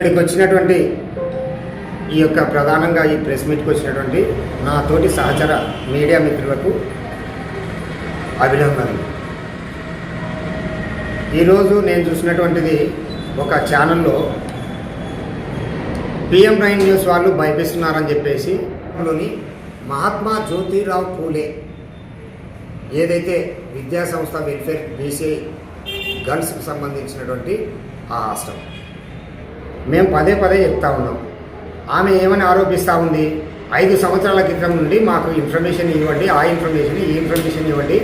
ఇక్కడికి వచ్చినటువంటి ఈ యొక్క ప్రధానంగా ఈ ప్రెస్ మీట్కి వచ్చినటువంటి నా తోటి సహచర మీడియా మిత్రులకు అభినందనలు. ఈరోజు నేను చూసినటువంటిది ఒక ఛానల్లో పిఎం నైన్ న్యూస్ వాళ్ళు భయపిస్తున్నారని చెప్పేసి లోని మహాత్మా జ్యోతిరావు పూలే ఏదైతే విద్యాసంస్థ వెల్ఫేర్ బీసీ గర్ల్స్కి సంబంధించినటువంటి ఆ హాస్టల్. మేము పదే పదే చెప్తా ఉన్నాం. ఆమె ఏమని ఆరోపిస్తూ ఉంది? ఐదు సంవత్సరాల క్రితం నుండి మాకు ఇన్ఫర్మేషన్ ఇవ్వండి ఆ ఇన్ఫర్మేషన్ ఈ ఇన్ఫర్మేషన్ ఇవ్వండి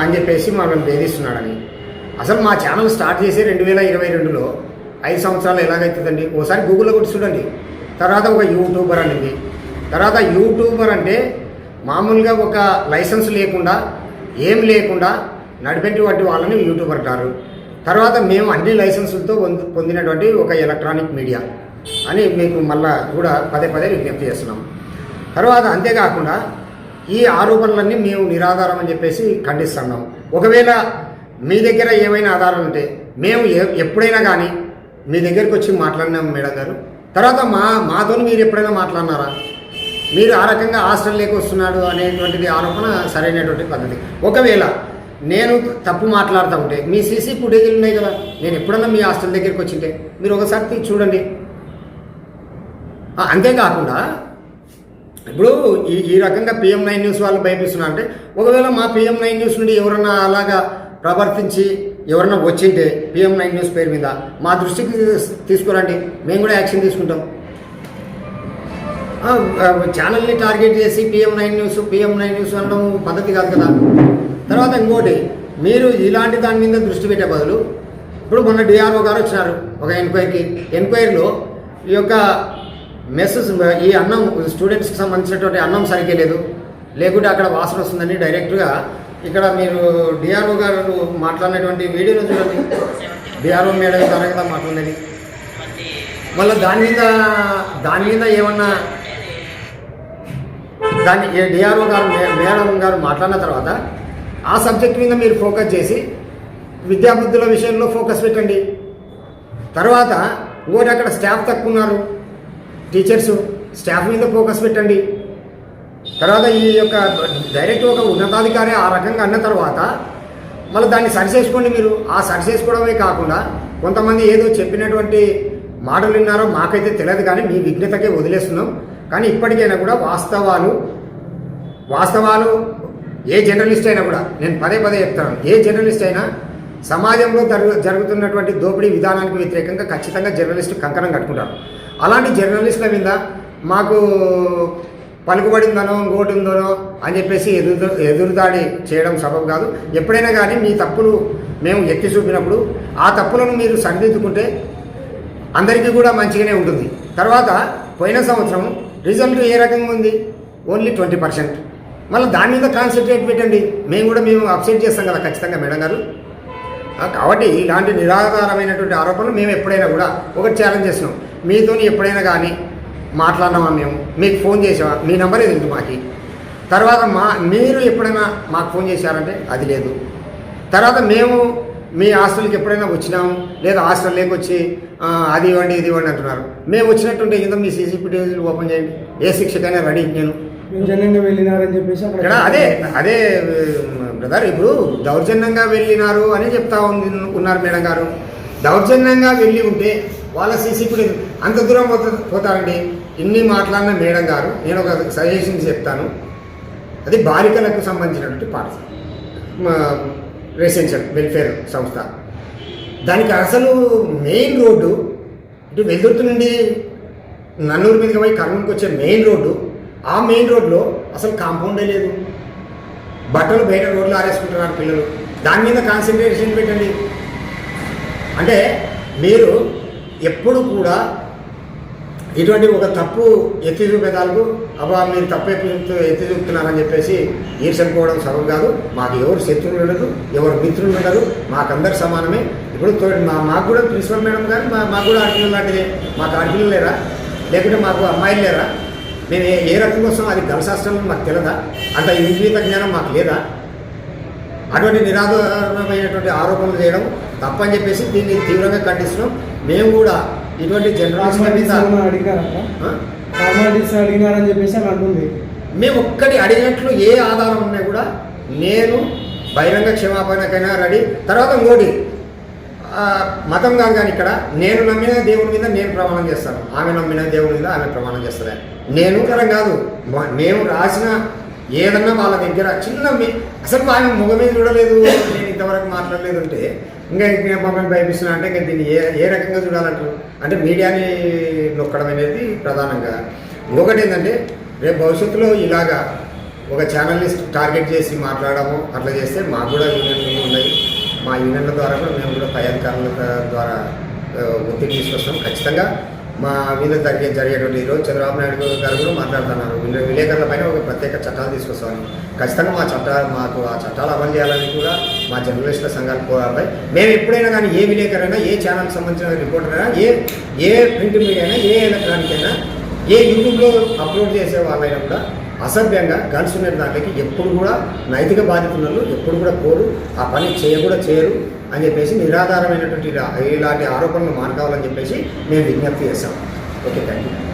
అని చెప్పేసి మనం వేధిస్తున్నాడని అసలు మా ఛానల్ స్టార్ట్ చేసి రెండు వేల ఇరవై రెండులో ఐదు సంవత్సరాలు ఎలాగైతుందండి? ఓసారి గూగుల్లో కొట్టి చూడండి. తర్వాత ఒక యూట్యూబర్ అనేది. తర్వాత యూట్యూబర్ అంటే మామూలుగా ఒక లైసెన్స్ లేకుండా ఏం లేకుండా నడిపెట్టి వాళ్ళని యూట్యూబర్ అంటారు. తర్వాత మేము అన్ని లైసెన్సులతో పొందినటువంటి ఒక ఎలక్ట్రానిక్ మీడియా అని మీకు మళ్ళా కూడా పదే పదే విజ్ఞప్తి చేస్తున్నాం. తర్వాత అంతేకాకుండా ఈ ఆరోపణలన్నీ మేము నిరాధారం అని చెప్పేసి ఖండిస్తున్నాం. ఒకవేళ మీ దగ్గర ఏమైనా ఆధారాలు ఉంటే మేము ఎప్పుడైనా కానీ మీ దగ్గరికి వచ్చి మాట్లాడినాం మేడం గారు. తర్వాత మా మాతో మీరు ఎప్పుడైనా మాట్లాడినారా? మీరు ఆ రకంగా హాస్టల్ లేక వస్తున్నాడు అనేటువంటిది ఆరోపణ సరైనటువంటి పద్ధతి. ఒకవేళ నేను తప్పు మాట్లాడుతూ ఉంటే మీ సీసీ ఫుటేజీలు ఉన్నాయి కదా నేను ఎప్పుడన్నా మీ హాస్టల్ దగ్గరికి వచ్చింటే మీరు ఒకసారి చూడండి. అంతేకాకుండా ఇప్పుడు ఈ ఈ రకంగా పిఎం నైన్ న్యూస్ వాళ్ళు భయపిస్తున్నా అంటే ఒకవేళ మా పిఎం నైన్ న్యూస్ నుండి ఎవరన్నా అలాగా ప్రవర్తించి ఎవరన్నా వచ్చింటే పిఎం నైన్ న్యూస్ పేరు మీద మా దృష్టికి తీసుకురండి. మేము కూడా యాక్షన్ తీసుకుంటాం. ఛానల్ని టార్గెట్ చేసి PM nine news PM nine news అనడం పద్ధతి కాదు కదా. తర్వాత ఇంకోటి మీరు ఇలాంటి దాని మీద దృష్టి పెట్టే బదులు ఇప్పుడు మొన్న డిఆర్ఓ గారు వచ్చినారు ఒక ఎంక్వైరీకి ఎంక్వైరీలో ఈ యొక్క మెస్సెస్ ఈ అన్నం స్టూడెంట్స్కి సంబంధించినటువంటి అన్నం సరిగ్గా లేదు లేకుంటే అక్కడ వాసన వస్తుందని డైరెక్ట్గా ఇక్కడ మీరు డిఆర్ఓ గారు మాట్లాడినటువంటి వీడియోలో చూడండి. డిఆర్ఓ మేడం తన కదా మాట్లాడేది మళ్ళీ దాని మీద దాని మీద ఏమన్నా దాన్ని డిఆర్ఓ గారు మేడం గారు మాట్లాడిన తర్వాత ఆ సబ్జెక్ట్ మీద మీరు ఫోకస్ చేసి విద్యాబుద్ధుల విషయంలో ఫోకస్ పెట్టండి. తర్వాత ఇంకోటి అక్కడ స్టాఫ్ తక్కువ ఉన్నారు టీచర్స్ స్టాఫ్ మీద ఫోకస్ పెట్టండి. తర్వాత ఈ యొక్క డైరెక్ట్ ఒక ఉన్నతాధికారి ఆ రకంగా అన్న తర్వాత మళ్ళీ దాన్ని సరిచేసుకోండి మీరు. ఆ సరిచేసుకోవడమే కాకుండా కొంతమంది ఏదో చెప్పినటువంటి మాటలు విన్నారో మాకైతే తెలియదు కానీ మీ విఘ్నతకే వదిలేస్తున్నాం. కానీ ఇప్పటికైనా కూడా వాస్తవాలు వాస్తవాలు ఏ జర్నలిస్ట్ అయినా కూడా నేను పదే పదే చెప్తాను ఏ జర్నలిస్ట్ అయినా సమాజంలో జరుగు జరుగుతున్నటువంటి దోపిడీ విధానానికి వ్యతిరేకంగా ఖచ్చితంగా జర్నలిస్టు కంకణం కట్టుకుంటారు. అలాంటి జర్నలిస్టుల మీద మాకు పలుకుబడిందనో ఇంకోటి ఉందనో అని చెప్పేసి ఎదురు ఎదురుదాడి చేయడం సబబు కాదు. ఎప్పుడైనా కానీ మీ తప్పులు మేము ఎత్తి చూపినప్పుడు ఆ తప్పులను మీరు సరిదిద్దుకుంటే అందరికీ కూడా మంచిగానే ఉంటుంది. తర్వాత పోయిన సంవత్సరం రిజల్ట్ ఏ రకంగా ఉంది? Only twenty percent. మళ్ళీ దాని మీద కాన్సన్ట్రేట్ పెట్టండి. మేము కూడా మేము అప్సెట్ చేస్తాం కదా ఖచ్చితంగా మేడం గారు. కాబట్టి ఇలాంటి నిరాధారమైనటువంటి ఆరోపణలు మేము ఎప్పుడైనా కూడా ఒకటి ఛాలెంజ్ చేసినాం మీతో ఎప్పుడైనా కానీ మాట్లాడినామా మేము? మీకు ఫోన్ చేసావా? మీ నెంబర్ తెలుసు మాకి? తర్వాత మా మీరు ఎప్పుడైనా మాకు ఫోన్ చేశారంటే అది లేదు. తర్వాత మేము మీ హాస్టల్కి ఎప్పుడైనా వచ్చినాము? లేదా హాస్టల్ లేకొచ్చి అది ఇవ్వండి ఇది ఇవ్వండి అంటున్నారు. మేము వచ్చినట్టుంటే ఇంత మీ సీసీపీ ఓపెన్ చేయండి. ఏ శిక్షకైనా రెడీ నేను. దౌర్జన్యంగా వెళ్ళినారని చెప్పేసి అక్కడ అదే అదే బ్రదర్ ఇప్పుడు దౌర్జన్యంగా వెళ్ళినారు అని చెప్తా ఉంది ఉన్నారు మేడం గారు. దౌర్జన్యంగా వెళ్ళి ఉంటే వాళ్ళ సీసీ అంత దూరం పోతా పోతారండి. ఇన్ని మాట్లాడిన మేడం గారు నేను ఒక సజెషన్ చెప్తాను. అది బాలికలకు సంబంధించినటువంటి పాఠశాల మా- రెసిడెన్షియల్ వెల్ఫేర్ సంస్థ. దానికి అసలు మెయిన్ రోడ్డు ఇటు వెల్దుర్తి నుండి నన్నూరు మీదకి పోయి కర్నూలుకి వచ్చే మెయిన్ రోడ్డు ఆ మెయిన్ రోడ్లో అసలు కాంపౌండే లేదు. బట్టలు బయట రోడ్లు ఆరేసుకుంటున్నారు పిల్లలు. దాని మీద కాన్సన్ట్రేషన్ పెట్టండి. అంటే మీరు ఎప్పుడు కూడా ఇటువంటి ఒక తప్పు ఎత్తి చూపేదాలకు అబ్బా మీరు తప్పు ఎత్తి చూపుతున్నారని చెప్పేసి ఈర్షనుకోవడం సగం కాదు. మాకు ఎవరు శత్రువులు ఉండదు ఎవరు మిత్రులు ఉండరు. మాకందరు సమానమే. ఇప్పుడు మా మాకు కూడా ప్రిన్సిపల్ మేడం కానీ మా మాకు కూడా ఆడపిల్లలు లాంటిదే. మాకు ఆడపిల్లలు లేరా? లేకుంటే మాకు అమ్మాయిలు లేరా? మేము ఏ- రకంగా వస్తాం అది గర్ల్స్ మాకు తెలియదా అంత ఇంద్రిత జ్ఞానం మాకు లేదా? అటువంటి నిరాధారమైనటువంటి ఆరోపణలు చేయడం తప్పని చెప్పేసి దీన్ని తీవ్రంగా ఖండిస్తున్నాం. మేము కూడా ఇటువంటి? ఫార్మాలిటీస్ అడిగినారని చెప్పేసి అంటుంది. మేము ఒక్కటి అడిగినట్లు ఏ ఆధారం ఉన్నా కూడా నేను బహిరంగ క్షమాపణకైనా రెడీ. తర్వాత ఇంకోటి మతం కాదు కానీ ఇక్కడ నేను నమ్మిన దేవుని మీద నేను ప్రమాణం చేస్తాను. ఆమె నమ్మిన దేవుని మీద ఆమె ప్రమాణం చేస్తుంది నేను కరం కాదు. మేము రాసిన ఏదన్నా వాళ్ళ దగ్గర చిన్న మీ- అసలు ఆమె మీద చూడలేదు. నేను ఇంతవరకు మాట్లాడలేదు అంటే ఇంకా ఇంకా మమ్మల్ని భయపిస్తున్నా అంటే ఇంకా దీన్ని ఏ ఏ రకంగా చూడాలంటారు? అంటే మీడియాని నొక్కడం అనేది ప్రధానంగా. ఇంకొకటి ఏంటంటే రేపు భవిష్యత్తులో ఇలాగా ఒక ఛానల్ని టార్గెట్ చేసి మాట్లాడము అట్లా చేస్తే మాకు కూడా యూనియన్ ఉన్నాయి మా యూనియన్ల ద్వారా కూడా మేము కూడా పై అధికారుల ద్వారా ఒత్తిడి తీసుకొస్తాం. ఖచ్చితంగా మా మీద జరిగే జరిగేటువంటి ఈరోజు చంద్రబాబు నాయుడు గారు కూడా మాట్లాడుతున్నారు. విలేకరుల పైన ఒక ప్రత్యేక చట్టాలు తీసుకొస్తామని ఖచ్చితంగా మా చట్టాలు మాకు ఆ చట్టాలు అమలు చేయాలని కూడా మా జర్నలిస్టుల సంఘాలు పోరాడతాయి మేము ఎప్పుడైనా కానీ ఏ విలేకరైనా ఏ ఛానల్కి సంబంధించిన రిపోర్టర్ అయినా ఏ ఏ ప్రింట్ మీడియా అయినా ఏ ఎలక్ట్రానిక్ అయినా ఏ యూట్యూబ్లో అప్లోడ్ చేసే వాళ్ళైనా కూడా అసభ్యంగా గన్స్ ఉన్న దానికి ఎప్పుడు కూడా నైతిక బాధ్యత ఎప్పుడు కూడా పోరు ఆ పని చేయ కూడా చేయరు అని చెప్పేసి నిరాధారమైనటువంటి ఇలాంటి ఆరోపణలు మానుకోవాలని చెప్పేసి మేము విజ్ఞప్తి చేస్తాం ఓకే థ్యాంక్ యూ